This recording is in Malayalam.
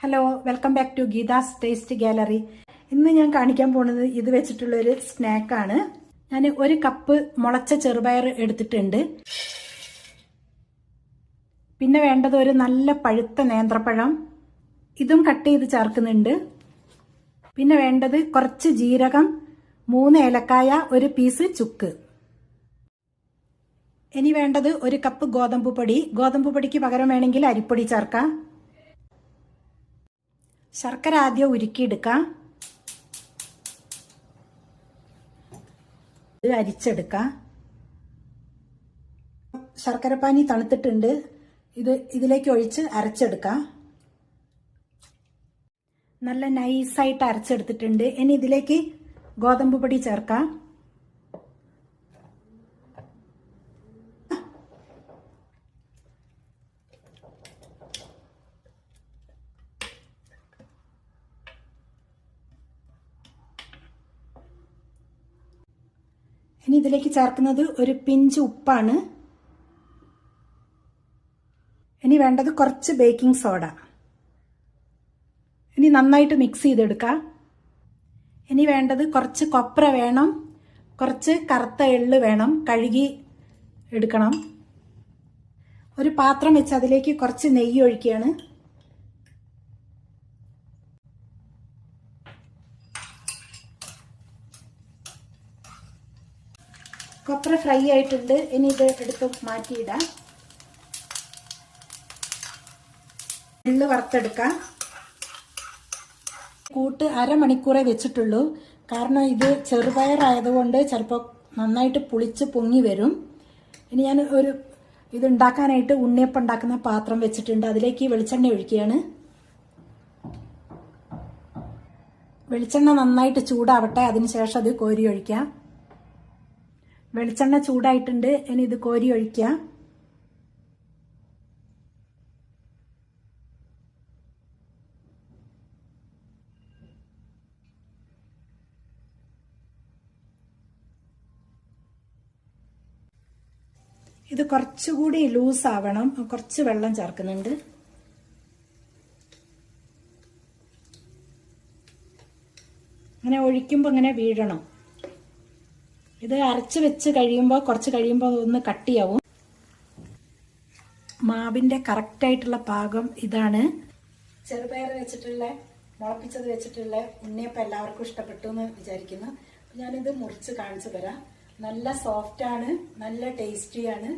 Hello welcome back to Geetha's taste gallery ഇന്ന് ഞാൻ കാണിക്കാൻ പോകുന്നത് ഇത് വെച്ചിട്ടുള്ള ഒരു സ്നാക്കാണ് ഞാൻ ഒരു കപ്പ് മുളച്ച ചെറുപയർ എടുത്തിട്ടുണ്ട്. പിന്നെ വേണ്ടത് ഒരു നല്ല പഴുത്ത നേന്ത്രപ്പഴം. ഇതും കട്ട് ചെയ്ത് ചേർക്കുന്നുണ്ട്. പിന്നെ വേണ്ടത് കുറച്ച് ജീരകം മൂന്ന് ഏലക്കായ ഒരു പീസ് ചുക്ക്. ഇനി വേണ്ടത് ഒരു കപ്പ് ഗോതമ്പ് പൊടി. ഗോതമ്പ് പൊടിക്ക് പകരം വേണമെങ്കിൽ അരിപ്പൊടി ചേർക്കാം. ശർക്കര ആദ്യം ഉരുക്കിയെടുക്കാം. ഇത് അരിച്ചെടുക്കാം. ശർക്കരപ്പാനി തണുത്തിട്ടുണ്ട്. ഇത് ഇതിലേക്ക് ഒഴിച്ച് അരച്ചെടുക്കാം. നല്ല നൈസായിട്ട് അരച്ചെടുത്തിട്ടുണ്ട്. ഇനി ഇതിലേക്ക് ഗോതമ്പ് പൊടി ചേർക്കാം. ഇനി ഇതിലേക്ക് ചേർക്കുന്നത് ഒരു പിഞ്ച് ഉപ്പാണ്. ഇനി വേണ്ടത് കുറച്ച് ബേക്കിംഗ് സോഡ. ഇനി നന്നായിട്ട് മിക്സ് ചെയ്തെടുക്കാം. ഇനി വേണ്ടത് കുറച്ച് കൊപ്ര വേണം. കുറച്ച് കറുത്ത എള്ള് വേണം. കഴുകി എടുക്കണം. ഒരു പാത്രം വെച്ച് അതിലേക്ക് കുറച്ച് നെയ്യ് ഒഴിക്കുകയാണ്. കൊപ്ര ഫ്രൈ ആയിട്ടുണ്ട്. ഇനി ഇത് എടുത്ത് മാറ്റിയിടാം. എള്ള് വറുത്തെടുക്കാം. കൂട്ട് അരമണിക്കൂറേ വെച്ചിട്ടുള്ളൂ. കാരണം ഇത് ചെറുപയറായതുകൊണ്ട് ചിലപ്പോൾ നന്നായിട്ട് പുളിച്ച് പൊങ്ങി വരും. ഇനി ഞാൻ ഒരു ഇത് ഉണ്ടാക്കാനായിട്ട് ഉണ്ണിയപ്പം ഉണ്ടാക്കുന്ന പാത്രം വെച്ചിട്ടുണ്ട്. അതിലേക്ക് വെളിച്ചെണ്ണ ഒഴിക്കുകയാണ്. വെളിച്ചെണ്ണ നന്നായിട്ട് ചൂടാവട്ടെ. അതിനുശേഷം അത് കോരി ഒഴിക്കാം. വെളിച്ചെണ്ണ ചൂടായിട്ടുണ്ട്. ഇനി ഇത് കോരി ഒഴിക്കുക. ഇത് കുറച്ചുകൂടി ലൂസ് ആവണം. കുറച്ച് വെള്ളം ചേർക്കുന്നുണ്ട്. അങ്ങനെ ഒഴിക്കുമ്പോൾ ഇങ്ങനെ വീഴണം. ഇത് അരച്ച് വെച്ച് കഴിയുമ്പോൾ കുറച്ച് കഴിയുമ്പോൾ ഒന്ന് കട്ടിയാവും മാവിന്റെ കറക്റ്റായിട്ടുള്ള പാകം ഇതാണ്. ചെറുപയർ വെച്ചിട്ടുള്ള മുളപ്പിച്ചത് വെച്ചിട്ടുള്ള ഉണ്ണിയപ്പം എല്ലാവർക്കും ഇഷ്ടപ്പെട്ടു എന്ന് വിചാരിക്കുന്നു. ഞാനിത് മുറിച്ച് കാണിച്ചു തരാം. നല്ല സോഫ്റ്റ് ആണ് നല്ല ടേസ്റ്റിയാണ്